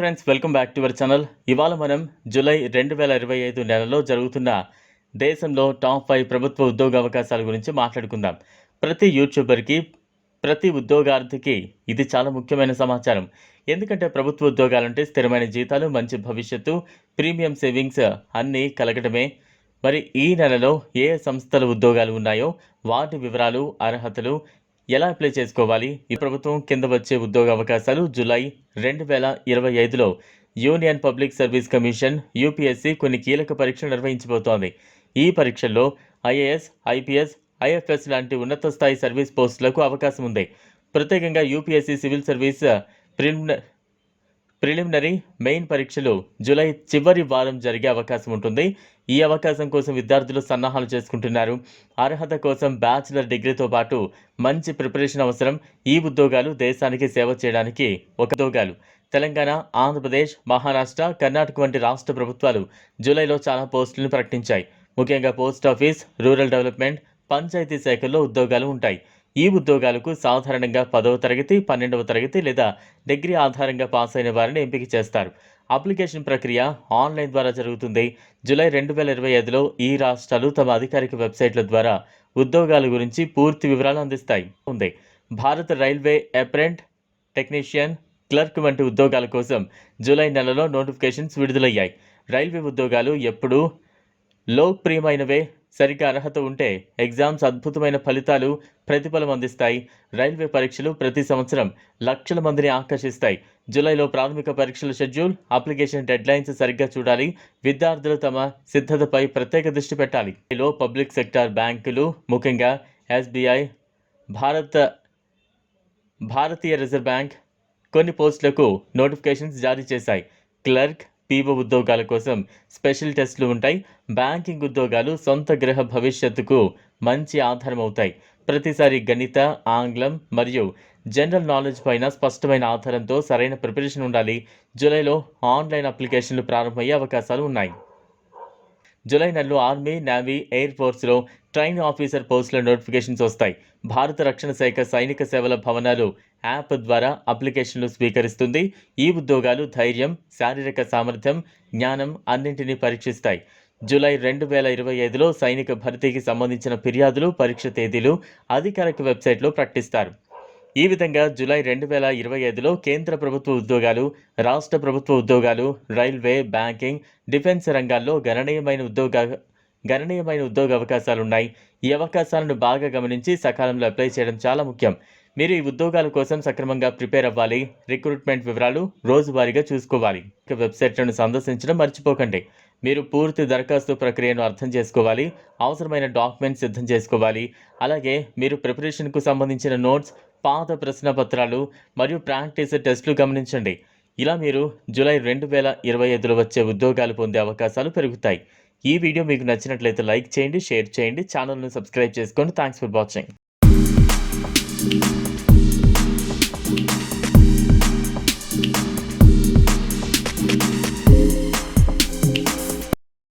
Friends welcome back to our channel. ఇవాళ మనం July రెండు వేల ఇరవై ఐదు నెలలో జరుగుతున్న దేశంలో టాప్ ఫైవ్ ప్రభుత్వ ఉద్యోగ అవకాశాల గురించి మాట్లాడుకుందాం. ప్రతి యూట్యూబర్కి ప్రతి ఉద్యోగార్థికి ఇది చాలా ముఖ్యమైన సమాచారం. ఎందుకంటే ప్రభుత్వ ఉద్యోగాలంటే స్థిరమైన జీతాలు మంచి భవిష్యత్తు ప్రీమియం సేవింగ్స్ అన్నీ కలగడమే మరి ఈ నెలలో ఏ సంస్థల ఉద్యోగాలు ఉన్నాయో వాటి వివరాలు అర్హతలు ఎలా అప్లై చేసుకోవాలి? ఈ ప్రభుత్వం కింద వచ్చే ఉద్యోగ అవకాశాలు జులై రెండు వేల ఇరవై ఐదులో union public service commission UPSC కొన్ని కీలక పరీక్షలు నిర్వహించబోతోంది. ఈ పరీక్షల్లో ఐఏఎస్ ఐపీఎస్ ఐఎఫ్ఎస్ లాంటి ఉన్నత స్థాయి సర్వీస్ పోస్టులకు అవకాశం ఉంది. ప్రత్యేకంగా UPSC civil service preliminary preliminary main పరీక్షలు జూలై చివరి వారం జరిగే అవకాశం ఉంటుంది. ఈ అవకాశం కోసం విద్యార్థులు సన్నాహాలు చేసుకుంటున్నారు. అర్హత కోసం బ్యాచిలర్ డిగ్రీతో పాటు మంచి ప్రిపరేషన్ అవసరం. ఈ ఉద్యోగాలు దేశానికి సేవ చేయడానికి ఒక ఉద్యోగాలు. తెలంగాణ ఆంధ్రప్రదేశ్ మహారాష్ట్ర కర్ణాటక వంటి రాష్ట్ర ప్రభుత్వాలు జూలైలో చాలా పోస్టులను ప్రకటించాయి. ముఖ్యంగా post office rural development panchayat శాఖల్లో ఉద్యోగాలు ఉంటాయి. ఈ ఉద్యోగాలకు సాధారణంగా పదవ తరగతి పన్నెండవ తరగతి లేదా డిగ్రీ ఆధారంగా పాస్ అయిన వారిని ఎంపిక చేస్తారు. అప్లికేషన్ ప్రక్రియ ఆన్లైన్ ద్వారా జరుగుతుంది. జూలై రెండు వేల ఇరవై ఐదులో ఈ రాష్ట్రాలు తమ అధికారిక వెబ్సైట్ల ద్వారా ఉద్యోగాల గురించి పూర్తి వివరాలు అందిస్తాయి. ఉంది. భారత రైల్వే అప్రెంట్ టెక్నీషియన్ క్లర్క్ వంటి ఉద్యోగాల కోసం జూలై నెలలో నోటిఫికేషన్స్ విడుదలయ్యాయి. రైల్వే ఉద్యోగాలు ఎప్పుడూ లోక్ప్రియమైనవే. సరిగ్గా అర్హత ఉంటే ఎగ్జామ్స్ అద్భుతమైన ఫలితాలు ప్రతిఫలం అందిస్తాయి. రైల్వే పరీక్షలు ప్రతి సంవత్సరం లక్షల మందిని ఆకర్షిస్తాయి. జూలైలో ప్రాథమిక పరీక్షల షెడ్యూల్ అప్లికేషన్ డెడ్లైన్స్ సరిగ్గా చూడాలి. విద్యార్థులు తమ సిద్ధతపై ప్రత్యేక దృష్టి పెట్టాలి. లో పబ్లిక్ సెక్టార్ బ్యాంకులు ముఖ్యంగా ఎస్బీఐ భారత భారతీయ రిజర్వ్ బ్యాంక్ కొన్ని పోస్టులకు నోటిఫికేషన్స్ జారీ చేశాయి. క్లర్క్ పీఓ ఉద్యోగాల కోసం స్పెషల్ టెస్టులు ఉంటాయి. బ్యాంకింగ్ ఉద్యోగాలు సొంత గ్రహ భవిష్యత్తుకు మంచి ఆధారం అవుతాయి ప్రతిసారి గణిత ఆంగ్లం మరియు జనరల్ నాలెడ్జ్ పైన స్పష్టమైన ఆధారంతో సరైన ప్రిపరేషన్ ఉండాలి. జూలైలో ఆన్లైన్ అప్లికేషన్లు ప్రారంభమయ్యే అవకాశాలు ఉన్నాయి. జూలై నెలలో ఆర్మీ నేవీ ఎయిర్ ఫోర్స్లో ట్రైన్ ఆఫీసర్ పోస్టుల నోటిఫికేషన్స్ వస్తాయి. భారత రక్షణ శాఖ సైనిక సేవల భవనాలు యాప్ ద్వారా అప్లికేషన్లు స్వీకరిస్తుంది. ఈ ఉద్యోగాలు ధైర్యం శారీరక సామర్థ్యం జ్ఞానం అన్నింటినీ పరీక్షిస్తాయి. జూలై రెండు వేల ఇరవై ఐదులో సైనిక భర్తీకి సంబంధించిన ఫిర్యాదులు పరీక్ష తేదీలు అధికారిక వెబ్సైట్లో ప్రకటిస్తారు. ఈ విధంగా జూలై రెండు వేల ఇరవై ఐదులో కేంద్ర ప్రభుత్వ ఉద్యోగాలు రాష్ట్ర ప్రభుత్వ ఉద్యోగాలు రైల్వే బ్యాంకింగ్ డిఫెన్స్ రంగాల్లో గణనీయమైన ఉద్యోగ గణనీయమైన ఉద్యోగ అవకాశాలు ఉన్నాయి ఈ అవకాశాలను బాగా గమనించి సకాలంలో అప్లై చేయడం చాలా ముఖ్యం. మీరు ఈ ఉద్యోగాల కోసం సక్రమంగా ప్రిపేర్ అవ్వాలి. రిక్రూట్మెంట్ వివరాలు రోజువారీగా చూసుకోవాలి. వెబ్సైట్లను సందర్శించడం మర్చిపోకండి. మీరు పూర్తి దరఖాస్తు ప్రక్రియను అర్థం చేసుకోవాలి అవసరమైన డాక్యుమెంట్స్ సిద్ధం చేసుకోవాలి. అలాగే మీరు ప్రిపరేషన్కు సంబంధించిన నోట్స్ పాత ప్రశ్న పత్రాలు మరియు ప్రాక్టీస్ టెస్టులు గమనించండి. ఇలా మీరు జూలై రెండు వేల ఇరవై ఐదులో వచ్చే ఉద్యోగాలు పొందే అవకాశాలు పెరుగుతాయి. ఈ వీడియో మీకు నచ్చినట్లయితే లైక్ చేయండి షేర్ చేయండి ఛానల్ను సబ్స్క్రైబ్ చేసుకోండి థ్యాంక్స్ ఫర్ వాచింగ్.